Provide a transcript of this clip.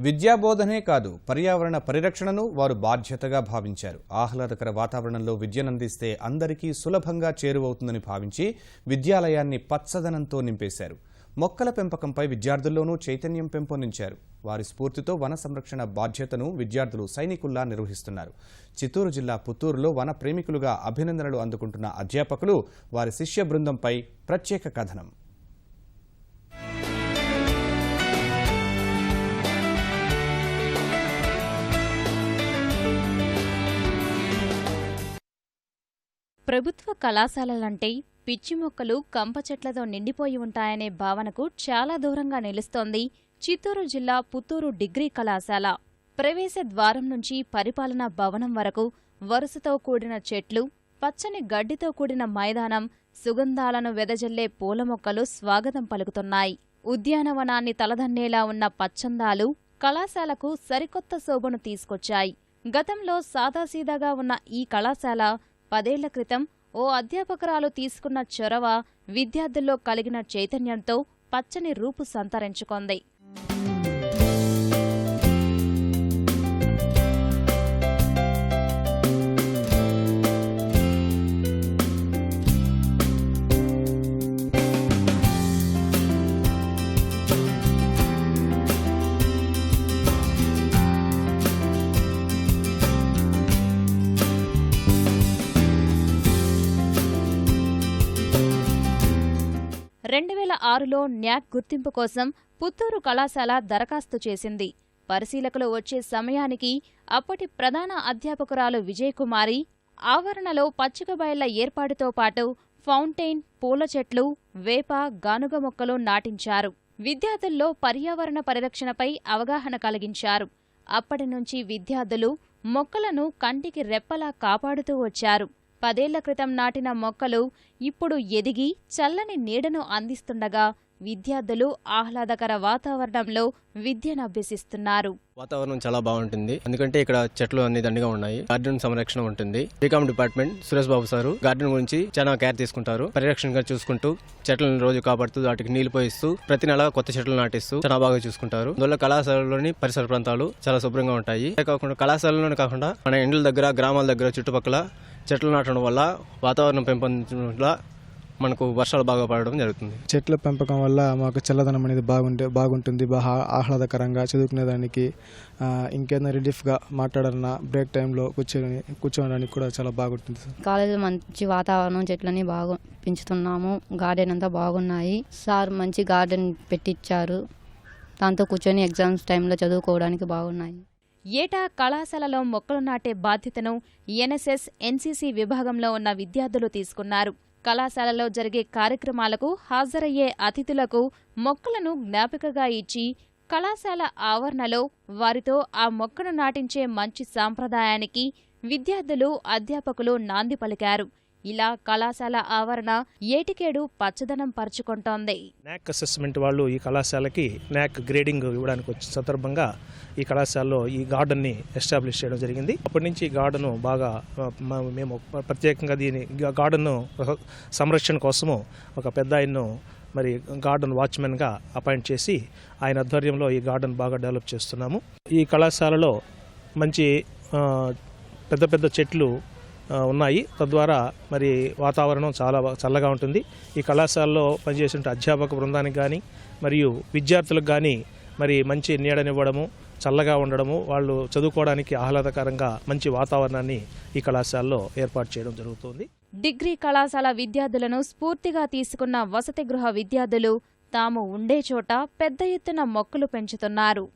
విద్యాబోధనే కాదు పర్యావరణ పరిరక్షణను వారు బాధ్యతగా భావించారు. ఆహ్లాదకర వాతావరణంలో విద్యనందిస్తే అందరికీ సులభంగా చేరువవుతుందని భావించి విద్యాలయాన్ని పచ్చదనంతో నింపేశారు. మొక్కల పెంపకంపై విద్యార్థుల్లోనూ చైతన్యం పెంపొందించారు. వారి స్ఫూర్తితో వన సంరక్షణ బాధ్యతను విద్యార్థులు సైనికుల్లా నిర్వహిస్తున్నారు. చిత్తూరు జిల్లా పుత్తూరులో వన ప్రేమికులుగా అభినందనలు అందుకుంటున్న అధ్యాపకులు వారి శిష్య బృందంపై ప్రత్యేక కథనం. ప్రభుత్వ కళాశాలలంటే పిచ్చి మొక్కలు కంప చెట్లతో నిండిపోయి ఉంటాయనే భావనకు చాలా దూరంగా నిలుస్తోంది చిత్తూరు జిల్లా పుత్తూరు డిగ్రీ కళాశాల. ప్రవేశ ద్వారం నుంచి పరిపాలనా భవనం వరకు వరుసతో కూడిన చెట్లు పచ్చని గడ్డితో కూడిన మైదానం సుగంధాలను వెదజల్లే పూల మొక్కలు స్వాగతం పలుకుతున్నాయి. ఉద్యానవనాన్ని తలదన్నేలా ఉన్న పచ్చందాలు కళాశాలకు సరికొత్త శోభను తీసుకొచ్చాయి. గతంలో సాదాసీదాగా ఉన్న ఈ కళాశాల పదేళ్ళ క్రితం ఓ అధ్యాపకురాలు తీసుకున్న చొరవ విద్యార్థుల్లో కలిగిన చైతన్యంతో పచ్చని రూపు సంతరించుకొంది. రెండు వేల ఆరులో న్యాక్ గుర్తింపు కోసం పుత్తూరు కళాశాల దరఖాస్తు చేసింది. పరిశీలకులు వచ్చే సమయానికి అప్పటి ప్రధాన అధ్యాపకురాలు విజయకుమారి ఆవరణలో పచ్చిక బయళ్ళ ఏర్పాటుతో పాటు ఫౌంటైన్ పూల చెట్లు వేప గానుగ మొక్కలు నాటించారు. విద్యార్థుల్లో పర్యావరణ పరిరక్షణపై అవగాహన కలిగించారు. అప్పటి నుంచి విద్యార్థులు మొక్కలను కంటికి రెప్పలా కాపాడుతూ వచ్చారు. పదేళ్ళ క్రితం నాటిన మొక్కలు ఇప్పుడు ఎదిగి చల్లని నీడను అందిస్తుండగా విద్యార్థులు ఆహ్లాదకర వాతావరణంలో విద్యనభ్యసిస్తున్నారు వాతావరణం చాలా బాగుంటుంది. ఎందుకంటే ఇక్కడ చెట్లు అన్ని దండిగా ఉన్నాయి. గార్డెన్ సంరక్షణ ఉంటుంది. BCom department Suresh Babu sir garden గురించి చాలా కేర్ తీసుకుంటారు. పరిరక్షణగా చూసుకుంటూ చెట్లను రోజు కాపాడుతూ వాటికి నీళ్ళు పోయిస్తూ ప్రతి నెల కొత్త చెట్లు నాటిస్తూ చాలా బాగా చూసుకుంటారు. అందువల్ల కళాశాలలోని పరిసర ప్రాంతాలు చాలా శుభ్రంగా ఉంటాయి. అంతే కాకుండా కళాశాలలోనే కాకుండా మన ఇండ్ల దగ్గర గ్రామాల దగ్గర చుట్టుపక్కల చెట్లు నాటడం వల్ల వాతావరణం పెంపొందించడం వల్ల మనకు వర్షాలు బాగా పడడం జరుగుతుంది. చెట్ల పెంపకం వల్ల మాకు చల్లదనం అనేది బాగుంటే బాగుంటుంది బాగా ఆహ్లాదకరంగా చదువుకునేదానికి ఇంకేదైనా రిలీఫ్గా మాట్లాడాలన్నా బ్రేక్ టైంలో కూర్చొని కూర్చోవడానికి కూడా చాలా బాగుంటుంది సార్. కాలేజీలో మంచి వాతావరణం చెట్లని బాగా పెంచుతున్నాము గార్డెన్ అంతా బాగున్నాయి. సార్ మంచి గార్డెన్ పెట్టించారు దాంతో కూర్చొని ఎగ్జామ్స్ టైంలో చదువుకోవడానికి బాగున్నాయి. ఏటా కళాశాలలో మొక్కలు నాటే బాధ్యతను ఎన్ఎస్ఎస్ ఎన్సీసీ విభాగంలో ఉన్న విద్యార్థులు తీసుకున్నారు. కళాశాలలో జరిగే కార్యక్రమాలకు హాజరయ్యే అతిథులకు మొక్కలను జ్ఞాపికగా ఇచ్చి కళాశాల ఆవరణలో వారితో ఆ మొక్కను నాటించే మంచి సాంప్రదాయానికి విద్యార్థులు అధ్యాపకులు నాంది పలికారు. ఇలా కళాశాల ఆవరణ ఏటికేడు పచ్చదనం పరుచుకుంటోంది. నాక్ అసెస్మెంట్ వాళ్ళు ఈ కళాశాలకి నాక్ గ్రేడింగ్ ఇవ్వడానికి వచ్చిన సందర్భంగా ఈ కళాశాలలో ఈ గార్డెన్ని ఎస్టాబ్లిష్ చేయడం జరిగింది. అప్పటి నుంచి ఈ గార్డెన్ బాగా మేము ప్రత్యేకంగా దీని గార్డెన్ సంరక్షణ కోసము ఒక పెద్ద ఆయన్ను మరి గార్డెన్ వాచ్మెన్గా అపాయింట్ చేసి ఆయన ఆధ్వర్యంలో ఈ గార్డెన్ బాగా డెవలప్ చేస్తున్నాము. ఈ కళాశాలలో మంచి పెద్ద పెద్ద చెట్లు ఉన్నాయి. తద్వారా మరి వాతావరణం చాలా చల్లగా ఉంటుంది. ఈ కళాశాలలో పనిచేసే అధ్యాపక బృందానికి కానీ మరియు విద్యార్థులకు కానీ మరి మంచి నీడనివ్వడము చల్లగా ఉండడము వాళ్ళు చదువుకోవడానికి ఆహ్లాదకరంగా మంచి వాతావరణాన్ని ఈ కళాశాలలో ఏర్పాటు చేయడం జరుగుతుంది. డిగ్రీ కళాశాల విద్యార్థులను స్ఫూర్తిగా తీసుకున్న వసతి గృహ విద్యార్థులు తాము ఉండే చోట పెద్ద ఎత్తున మొక్కలు పెంచుతున్నారు.